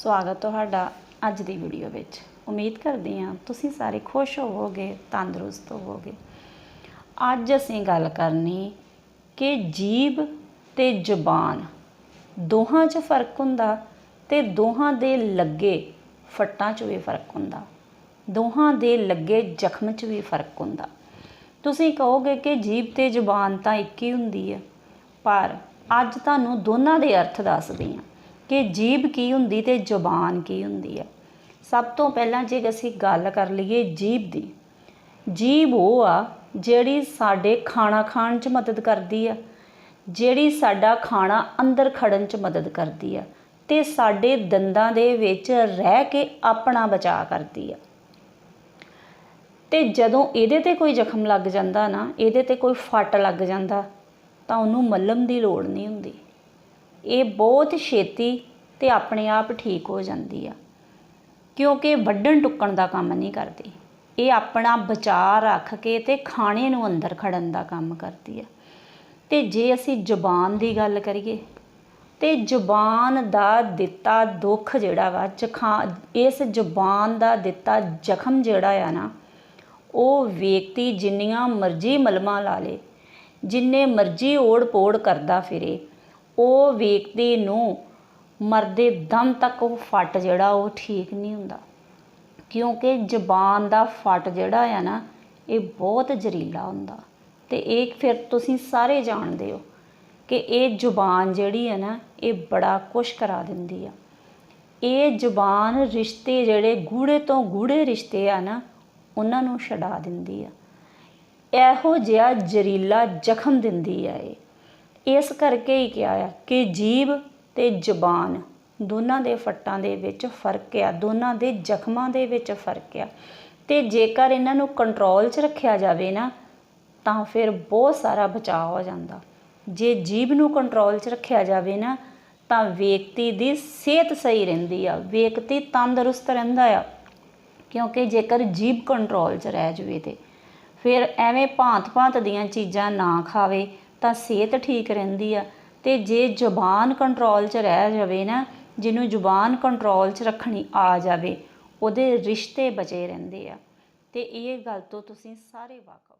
ਸਵਾਗਤ ਤੁਹਾਡਾ ਅੱਜ ਦੀ ਵੀਡੀਓ ਵਿੱਚ। ਉਮੀਦ ਕਰਦੀ ਹਾਂ ਤੁਸੀਂ ਸਾਰੇ ਖੁਸ਼ ਹੋਵੋਗੇ, ਤੰਦਰੁਸਤ ਹੋਵੋਗੇ। ਅੱਜ ਅਸੀਂ ਗੱਲ ਕਰਨੀ ਕਿ ਜੀਬ ਤੇ ਜ਼ੁਬਾਨ ਦੋਹਾਂ 'ਚ ਫ਼ਰਕ ਹੁੰਦਾ ਤੇ ਦੋਹਾਂ ਦੇ ਲੱਗੇ ਫੱਟਾਂ 'ਚ ਵੀ ਫ਼ਰਕ ਹੁੰਦਾ। ਦੋਹਾਂ ਦੇ ਲੱਗੇ ਜ਼ਖਮ 'ਚ ਵੀ ਫ਼ਰਕ ਹੁੰਦਾ। ਤੁਸੀਂ ਕਹੋਗੇ ਕਿ ਜੀਬ ਤੇ ਜ਼ੁਬਾਨ ਤਾਂ ਇੱਕ ਹੀ ਹੁੰਦੀ ਹੈ ਪਰ ਅੱਜ ਤੁਹਾਨੂੰ ਦੋਨਾਂ ਦੇ ਅਰਥ ਦੱਸਦੀ ਹਾਂ। ਕਿ ਜੀਬ ਕੀ ਹੁੰਦੀ ਤੇ ਜ਼ੁਬਾਨ ਕੀ ਹੁੰਦੀ ਹੈ। ਸਭ ਤੋਂ ਪਹਿਲਾਂ ਜੇ ਅਸੀਂ ਗੱਲ ਕਰ ਲਈਏ ਜੀਬ ਦੀ, ਜੀਬ ਉਹ ਆ ਜਿਹੜੀ ਸਾਡੇ ਖਾਣਾ ਖਾਣ 'ਚ ਮਦਦ ਕਰਦੀ ਆ, ਜਿਹੜੀ ਸਾਡਾ ਖਾਣਾ ਅੰਦਰ ਖੜਨ 'ਚ ਮਦਦ ਕਰਦੀ ਆ ਤੇ ਸਾਡੇ ਦੰਦਾਂ ਦੇ ਵਿੱਚ ਰਹਿ ਕੇ ਆਪਣਾ ਬਚਾਅ ਕਰਦੀ ਆ। ਤੇ ਜਦੋਂ ਇਹਦੇ ਤੇ ਕੋਈ ਜ਼ਖਮ ਲੱਗ ਜਾਂਦਾ ਨਾ, ਇਹਦੇ ਤੇ ਕੋਈ ਫੱਟ ਲੱਗ ਜਾਂਦਾ, ਤਾਂ ਉਹਨੂੰ ਮੱਲਮ ਦੀ ਲੋੜ ਨਹੀਂ ਹੁੰਦੀ। ਇਹ ਬਹੁਤ ਛੇਤੀ ਤੇ ਆਪਣੇ ਆਪ ਠੀਕ ਹੋ ਜਾਂਦੀ ਆ। ਕਿਉਂਕਿ ਵੱਢਣ ਟੁੱਕਣ ਦਾ ਕੰਮ ਨਹੀਂ ਕਰਦੀ। ਇਹ ਆਪਣਾ ਬਚਾਅ ਰੱਖ ਕੇ ਤੇ ਖਾਣੇ ਨੂੰ ਅੰਦਰ ਖੜਨ ਦਾ ਕੰਮ ਕਰਦੀ ਆ। ਤੇ ਜੇ ਅਸੀਂ ਜ਼ੁਬਾਨ ਦੀ ਗੱਲ ਕਰੀਏ, ਤੇ ਜ਼ੁਬਾਨ ਦਾ ਦਿੱਤਾ ਦੁੱਖ ਜਿਹੜਾ ਵਾ, ਜ਼ਖਾ, ਇਸ ਜ਼ੁਬਾਨ ਦਾ ਦਿੱਤਾ ਜ਼ਖਮ ਜਿਹੜਾ ਆ ਨਾ, ਉਹ ਵਿਅਕਤੀ ਜਿੰਨੀਆਂ ਮਰਜ਼ੀ ਮਲਮਾਂ ਲਾ ਲੇ, ਜਿੰਨੇ ਮਰਜ਼ੀ ਓੜ ਪੋੜ ਕਰਦਾ ਫਿਰੇ ਉਹ ਵੇਖਦੇ ਨੂੰ ਮਰਦੇ ਦਮ ਤੱਕ ਉਹ ਫੱਟ ਜਿਹੜਾ, ਉਹ ਠੀਕ ਨਹੀਂ ਹੁੰਦਾ। ਕਿਉਂਕਿ ਜ਼ਬਾਨ ਦਾ ਫੱਟ ਜਿਹੜਾ ਆ ਨਾ, ਇਹ ਬਹੁਤ ਜ਼ਰੀਲਾ ਹੁੰਦਾ। ਤੇ ਇਹ ਫਿਰ ਤੁਸੀਂ ਸਾਰੇ ਜਾਣਦੇ ਹੋ ਕਿ ਇਹ ਜ਼ੁਬਾਨ ਜਿਹੜੀ ਹੈ ਨਾ, ਇਹ ਬੜਾ ਕੁਛ ਕਰਾ ਦਿੰਦੀ ਆ। ਇਹ ਜ਼ੁਬਾਨ ਰਿਸ਼ਤੇ ਜਿਹੜੇ ਗੂੜੇ ਤੋਂ ਗੂੜੇ ਰਿਸ਼ਤੇ ਆ ਨਾ, ਉਹਨਾਂ ਨੂੰ ਛਡਾ ਦਿੰਦੀ ਆ। ਇਹੋ ਜਿਹਾ ਜ਼ਰੀਲਾ ਜ਼ਖਮ ਦਿੰਦੀ ਆ ਇਹ। ਇਸ ਕਰਕੇ ਹੀ ਕਿਹਾ ਆ ਕਿ ਜੀਭ ਤੇ ਜ਼ਬਾਨ ਦੋਨਾਂ ਦੇ ਫੱਟਾਂ ਦੇ ਵਿੱਚ ਫ਼ਰਕ ਆ, ਦੋਨਾਂ ਦੇ ਜ਼ਖਮਾਂ ਦੇ ਵਿੱਚ ਫ਼ਰਕ ਆ। ਤੇ ਜੇਕਰ ਇਹਨਾਂ ਨੂੰ ਕੰਟਰੋਲ 'ਚ ਰੱਖਿਆ ਜਾਵੇ ਨਾ, ਤਾਂ ਫਿਰ ਬਹੁਤ ਸਾਰਾ ਬਚਾਅ ਹੋ ਜਾਂਦਾ। ਜੇ ਜੀਭ ਨੂੰ ਕੰਟਰੋਲ 'ਚ ਰੱਖਿਆ ਜਾਵੇ ਨਾ, ਤਾਂ ਵਿਅਕਤੀ ਦੀ ਸਿਹਤ ਸਹੀ ਰਹਿੰਦੀ ਆ, ਵਿਅਕਤੀ ਤੰਦਰੁਸਤ ਰਹਿੰਦਾ ਆ। ਕਿਉਂਕਿ ਜੇਕਰ ਜੀਭ ਕੰਟਰੋਲ 'ਚ ਰਹਿ ਜਵੇ ਤੇ, ਫਿਰ ਐਵੇਂ ਭਾਂਤ-ਭਾਂਤ ਦੀਆਂ ਚੀਜ਼ਾਂ ਨਾ ਖਾਵੇ ਤਾਂ ਸਿਹਤ ਠੀਕ ਰਹਿੰਦੀ ਆ। ਤੇ ਜੇ ਜ਼ੁਬਾਨ ਕੰਟਰੋਲ 'ਚ ਰਹਿ ਜਾਵੇ ਨਾ, ਜਿਹਨੂੰ ਜ਼ੁਬਾਨ ਕੰਟਰੋਲ 'ਚ ਰੱਖਣੀ ਆ ਜਾਵੇ, ਉਹਦੇ ਰਿਸ਼ਤੇ ਬਚੇ ਰਹਿੰਦੇ ਆ। ਤੇ ਇਹ ਗੱਲ ਤੋਂ ਤੁਸੀਂ ਸਾਰੇ ਵਾਕਿਫ